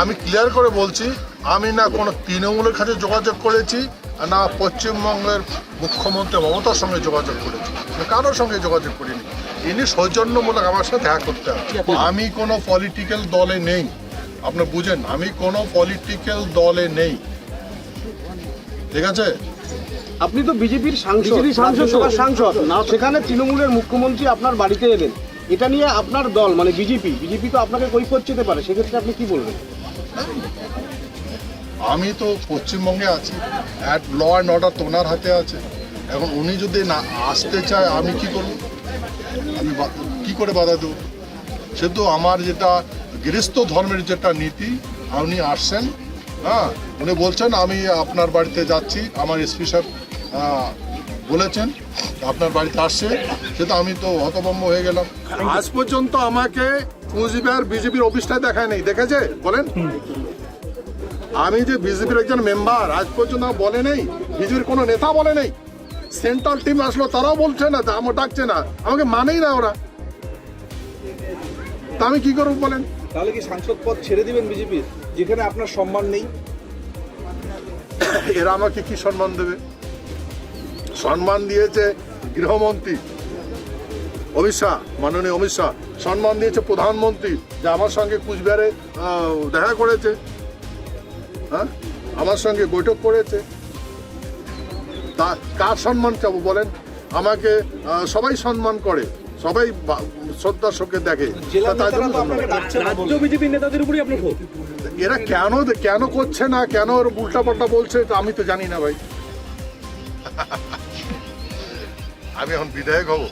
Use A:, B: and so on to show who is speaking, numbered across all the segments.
A: আমি ক্লিয়ার করে বলছি আমি না কোনো তৃণমূলের কাছে যোগাযোগ করেছি আর না পশ্চিমবঙ্গের মুখ্যমন্ত্রী মমতার সঙ্গে যোগাযোগ করেছি আমি কারোর সঙ্গে যোগাযোগ করিনি। ইনি সৌজন্যমূলক আমার সাথে দেখা করতে হবে আমি কোনো পলিটিক্যাল দলে নেই। আপনি বুঝেন আমি কোনো পলিটিক্যাল দলে নেই। ঠিক আছে?
B: আপনি তো বিজেপির সাংসদ। সাংসদ। না সেখানে তৃণমূলের মুখ্যমন্ত্রী আপনার বাড়িতে এলেন। এটা নিয়ে আপনার দল মানে বিজেপি বিজেপি তো আপনাকে কৈফত যেতে পারে সেক্ষেত্রে আপনি কি বলবেন?
A: আমি তো পশ্চিমবঙ্গে আছি। অ্যাট ল অ্যান্ড অর্ডার তো ওনার হাতে আছে। এখন উনি যদি না আসতে চায়, আমি কি করব? আমি কি করে বাধা দেব? সে তো আমার যেটা গৃহস্থ ধর্মের যেটা নীতি, উনি আসছেন হ্যাঁ? উনি বলছেন, আমি আপনার বাড়িতে যাচ্ছি। আমার এসপি সাহেব বলেছেন, আপনার বাড়িতে আসছে। সে তো আমি তো হতভম্ব হয়ে গেলাম। আজ পর্যন্ত আমাকে কুচবিহার বিজেপির অফিসটাই দেখায় নেই দেখেছে? বলেন। আমি যে বিজেপির একজন মেম্বার আজ পর্যন্ত বলে নেই বিজেপির কোনো নেতা বলে নেই সেন্ট্রাল টিম আসলো তারাও বলছে না আমার ডাকছে না আমাকে মানেই না ওরা। তা আমি কি করব বলেন?
B: তাহলে কি সাংসদ পদ ছেড়ে দিবেন বিজেপির যেখানে আপনার সম্মান নেই?
A: এরা আমাকে কি সম্মান দেবে? সম্মান দিয়েছে গৃহমন্ত্রী। অমিত শাহ মাননীয় অমিত শাহ সম্মান দিয়েছে প্রধানমন্ত্রী যে আমার সঙ্গে কুচবিহারে দেখা করেছে। হ্যাঁ? আমার সঙ্গে বৈঠক করেছে। তা কার সম্মান চাবো বলেন? আমাকে সবাই সম্মান করে সবাই শ্রদ্ধার চোখে দেখে। এরা কেন কেন করছে না? কেন ওর উল্টা পাল্টা বলছে? তা আমি তো জানি না ভাই। আমি এখন বিধায়ক হব।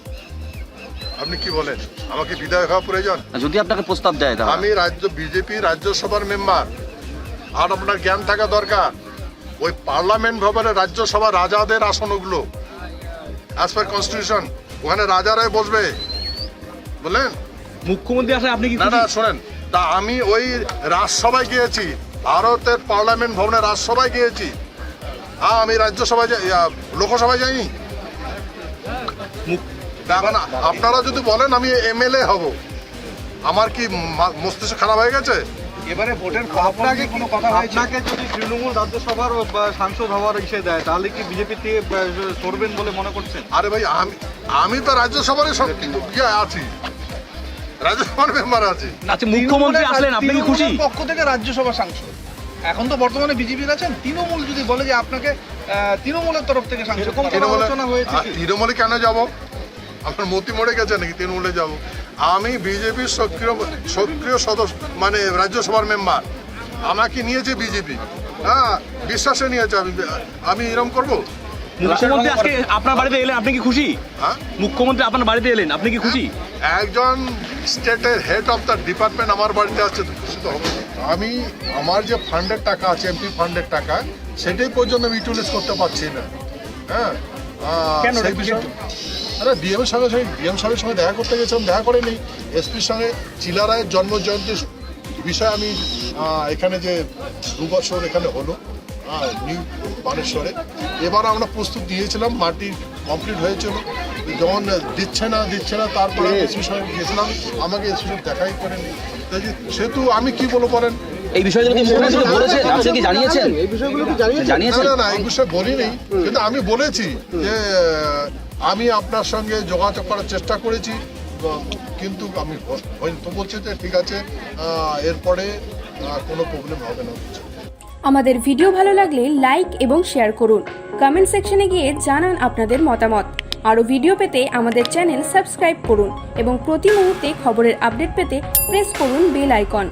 A: আপনি কি বলেন? আমাকে বিধায়ক হওয়া প্রয়োজন?
C: যদি আপনাকে প্রস্তাব দেয় তাহলে।
A: আমি রাজ্য বিজেপি রাজ্যসভার মেম্বার। আর আপনার জ্ঞান থাকা দরকার। ওই পার্লামেন্ট ভবনে রাজ্যসভা রাজাদের আসন ওগুলো অ্যাজ পার কনস্টিটিউশন ওখানে রাজারাই বসবে। বললেন?
B: মুখ্যমন্ত্রী আসলে আপনি কি
A: না না শোনেন। তা আমি ওই রাজসভায় গিয়েছি। ভারতের পার্লামেন্ট ভবনে রাজসভায় গিয়েছি। হ্যাঁ আমি রাজ্যসভায় যাই- লোকসভায় যাইনি। এখন আপনারা যদি বলেন আমি এমএলএ হব। আমার কি মস্তিষ্ক খারাপ হয়ে গেছে?
B: এবারে ভোটের নিয়ে কোনো কথা আপনাকে যদি তৃণমূল রাজ্যসভার সাংসদ হওয়ার ইসে দেয় তাহলে কি বিজেপি থেকে সরবেন বলে মনে করছেন?
A: আরে ভাই আমি আমি তো রাজ্যসভারই সব ইয়ে আছি। রাজ্যসভার মেম্বার আছি।
C: আচ্ছা মুখ্যমন্ত্রী আসলেন আপনি কি খুশি?
D: পক্ষ থেকে রাজ্যসভা সাংসদ। এখন তো বর্তমানে বিজেপির আছেন তৃণমূল যদি বলে যে আপনাকে তৃণমূলের তরফ থেকে সাংসদ
A: তৃণমূলে কেন যাব? আপনার মতি মরে গেছে নাকি? তৃণমূলে যাব। আমি বিজেপির সক্রিয় সক্রিয় সদস্য মানে রাজ্যসভার মেম্বার আমাকে নিয়েছে বিজেপি। হ্যাঁ বিশ্বাসে নিয়েছে। আমি আমি এরকম করব?
C: মুখ্যমন্ত্রী আজকে আপনার বাড়িতে এলেন আপনি কি খুশি?
A: হ্যাঁ?
C: মুখ্যমন্ত্রী আপনার বাড়িতে এলেন আপনি কি খুশি?
A: একজন স্টেটের হেড অফ দ্য ডিপার্টমেন্ট আমার বাড়িতে আছে তো খুশি তো হব। আমি আমার যে ফান্ডের টাকা আছে এমপি ফান্ডের টাকা সেটাই পর্যন্ত আমি ইউটিলাইজ করতে পারছি না। হ্যাঁ?
B: কেন?
A: আরে ডিএম সঙ্গে সঙ্গে ডিএম সাহেবের সঙ্গে দেখা করতে গেছিলাম দেখা করেনি। এসপির সঙ্গে চিলারায়ের জন্ম জয়ন্তী বিষয়ে আমি এখানে যে দু বছর এখানে হলো নিউ বানেশ্বরে এবার আমরা প্রস্তুত দিয়েছিলাম মাটি কমপ্লিট হয়েছিল। যখন দিচ্ছে না দিচ্ছে না তারপরে এসপি সঙ্গে গিয়েছিলাম আমাকে এসপি সাহেব দেখাই করেনি। তাই সেহেতু আমি কি বলব বলেন?
C: এই বিষয়গুলো কি মুখ্যমন্ত্রী বলেছেন আপনি কি জানিয়েছেন?
B: এই বিষয়গুলো কি জানিয়েছেন।
A: না না না এই বিষয়ে বলিনি কিন্তু আমি বলেছি যে আমি আপনার সঙ্গে যোগাযোগ করার চেষ্টা করেছি কিন্তু আমি তো বলছে যে ঠিক আছে এরপরে কোনো প্রবলেম হবে না।
E: আমাদের ভিডিও ভালো লাগলে লাইক এবং শেয়ার করুন। কমেন্ট সেকশনে গিয়ে জানান আপনাদের মতামত। আরও ভিডিও পেতে আমাদের চ্যানেল সাবস্ক্রাইব করুন এবং প্রতি মুহূর্তে খবরের আপডেট পেতে প্রেস করুন বেল আইকন